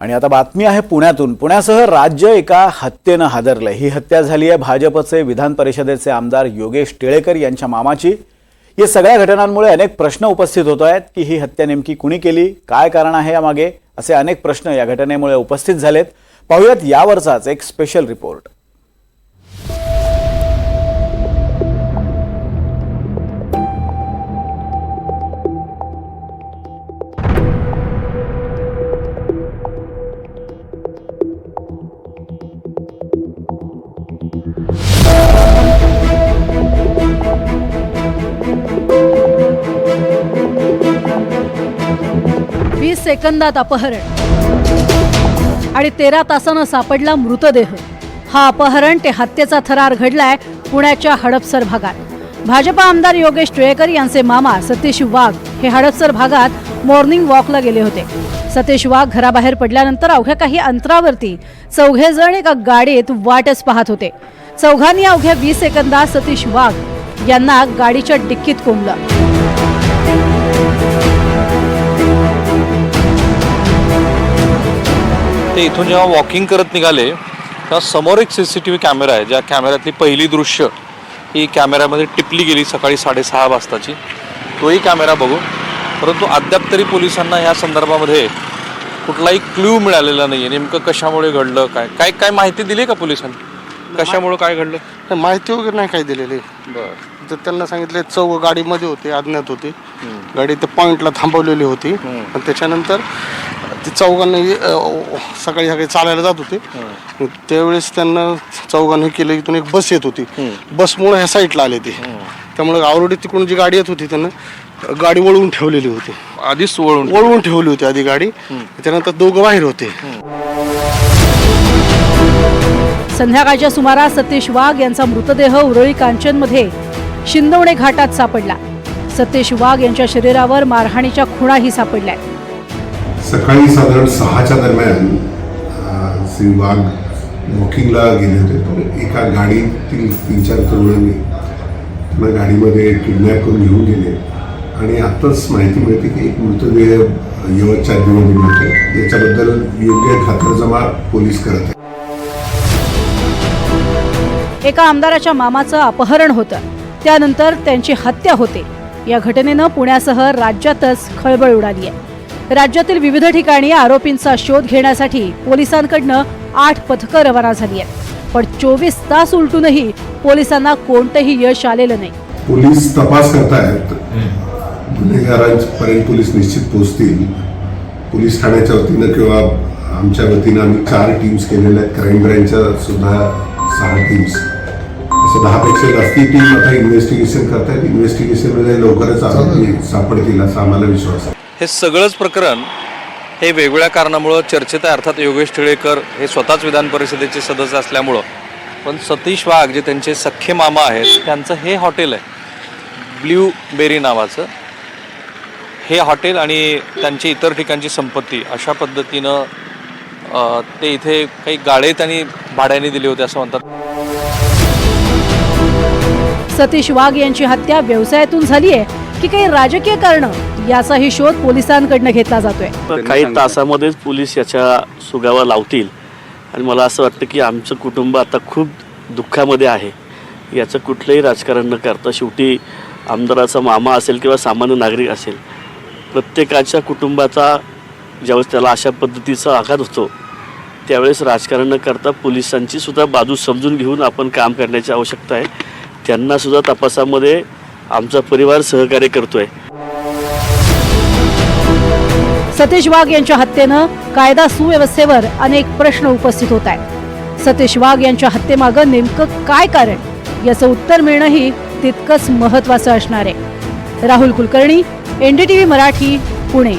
आणि आता बातमी आहे पुण्यातून. पुण्यासह राज्य एका हत्येनं हादरलंय. ही हत्या झाली आहे भाजपचे विधान परिषदेचे आमदार योगेश टिळेकर यांच्या मामाची. या सगळ्या घटनांमुळे अनेक प्रश्न उपस्थित होत आहेत की ही हत्या नेमकी कुणी केली? काय कारण आहे यामागे? असे अनेक प्रश्न या घटनेमुळे उपस्थित झालेत. पाहूयात यावरचाच एक स्पेशल रिपोर्ट वीस सेकंदात अपहरण. आणि तेरा तासानं सापडला मृतदेह. हा अपहरण ते हत्येचा थरार घडलाय पुण्याच्या हडपसर भागात. भाजपा आमदार योगेश टिळेकर यांचे मामा सतीश वाघ हे हडपसर भागात मॉर्निंग वॉकला गेले होते. सतीश वाघ घराबाहेर पडल्यानंतर अवघ्या काही अंतरावरती चौघे जण एका गाडीत वाटच पाहत होते. चौघांनी अवघ्या वीस सेकंदात सतीश वाघ यांना गाडीच्या डिक्कीत कोंबलं. ते इथून जेव्हा वॉकिंग करत निघाले तेव्हा समोर एक C C T V camera आहे ज्या कॅमेऱ्यातली पहिली दृश्य ही कॅमेऱ्यामध्ये टिपली गेली सकाळी साडेसहा वाजताची. तोही कॅमेरा बघू परंतु अद्याप तरी पोलिसांना या संदर्भामध्ये कुठलाही क्ल्यू मिळालेला नाही आहे नेमकं कशामुळे घडलं काय काय काय माहिती दिली का पोलिसांनी? कशामुळे काय घडलं? नाही, माहिती वगैरे नाही काही दिलेली. तर त्यांना सांगितले चौघ गाडीमध्ये होते अज्ञात होते. गाडी त्या पॉइंटला थांबवलेली होती. आणि त्याच्यानंतर ते चौघांनी अं, सकाळी सकाळी चालायला जात होते. मग त्यावेळेस त्यांना चौघांनी केलं इथून एक बस येत होती. बसमुळे ह्या साईडला आले ते. त्यामुळे आवरडी तिकडून जी गाडी येत होती त्यांना गाडी वळवून ठेवलेली होती. आधीच वळून वळवून ठेवली होती आधी गाडी. त्याच्यानंतर दोघं बाहेर होते. संध्याकाळच्या सुमारास सतीश वाघ यांचा मृतदेह उरळी कांचनमध्ये शिंदवणे घाटात सापडला. सतीश वाघ यांच्या शरीरावर मारहाणीच्या खुणाही सापडल्या सकाळी साधारण सहाच्या दरम्यान श्री वाघ वॉकिंगला गेले होते. तर एका गाडीतील तीन चार तरुणांनी त्यांना गाडीमध्ये किडनॅप करून घेऊन गेले. आणि आत्ताच माहिती मिळते की एक मृतदेह यवतच्या हद्दीमध्ये मिळतो याच्याबद्दल योग्य खातरजमा पोलीस करत आहेत. एका आमदाराच्या मामाचं अपहरण होतं. त्यानंतर त्यांची हत्या होते. या घटनेनं पुण्यासह राज्यातच खळबळ उडाली आहे. राज्यातील विविध ठिकाणी आरोपींचा शोध घेण्यासाठी पोलिसांकडनं आठ पथकं रवाना झाली आहेत. पण चोवीस तास उलटूनही पोलिसांना कोणतंही यश आलेलं नाही. पोलीस तपास करतायत. गुन्हेगारांपर्यंत पोलीस निश्चित पोहोचतील. पोलीस ठाण्याच्या वतीनं किंवा आमच्या वतीनं आम्ही चार टीम्स केलेल्या आहेत. क्राईम ब्रँचच्या सुद्धा सहा टीम्स अशा दहापेक्षा जास्ती टीम आता इन्व्हेस्टिगेशन करतायत. इन्व्हेस्टिगेशनमध्ये लवकरच आरोपी सापडतील असा आम्हाला विश्वास आहे. हे सगळंच प्रकरण हे वेगवेगळ्या कारणामुळं चर्चेत आहे. अर्थात योगेश टिळेकर हे स्वतःच विधान परिषदेचे सदस्य असल्यामुळं. पण सतीश वाघ जे त्यांचे सख्खे मामा आहेत त्यांचं हे हॉटेल आहे. ब्ल्यू बेरी नावाचं. हे हॉटेल आणि त्यांची इतर ठिकाणची संपत्ती अशा पद्धतीनं ते इथे काही गाळे त्यांनी भाड्याने दिले होते असं म्हणतात. सतीश वाघ यांची हत्या व्यवसायातून झाली आहे. की काही राजकीय कारण याचाही शोध पोलिसांकडनं घेतला जातोय. काही तासामध्येच पोलीस याच्या सुगावा लावतील. आणि मला असं वाटतं की आमचं कुटुंब आता खूप दुःखामध्ये आहे. याचं कुठलंही राजकारण न करता शेवटी आमदाराचा मामा असेल किंवा सामान्य नागरिक असेल प्रत्येकाच्या कुटुंबाचा ज्यावेळेस त्याला अशा पद्धतीचा आघात होतो त्यावेळेस राजकारण न करता पोलिसांची सुद्धा बाजू समजून घेऊन आपण काम करण्याची आवश्यकता आहे. त्यांना सुद्धा तपासामध्ये आमचा परिवार सहकार्य करतोय. सतीश वाघ यांच्या हत्येनं कायदा सुव्यवस्थेवर अनेक प्रश्न उपस्थित होत आहेत. सतीश वाघ यांच्या हत्येमागं नेमकं काय कारण? याचं उत्तर मिळणंही तितकंच महत्वाचं असणार आहे. राहुल कुलकर्णी एनडीटीव्ही मराठी पुणे.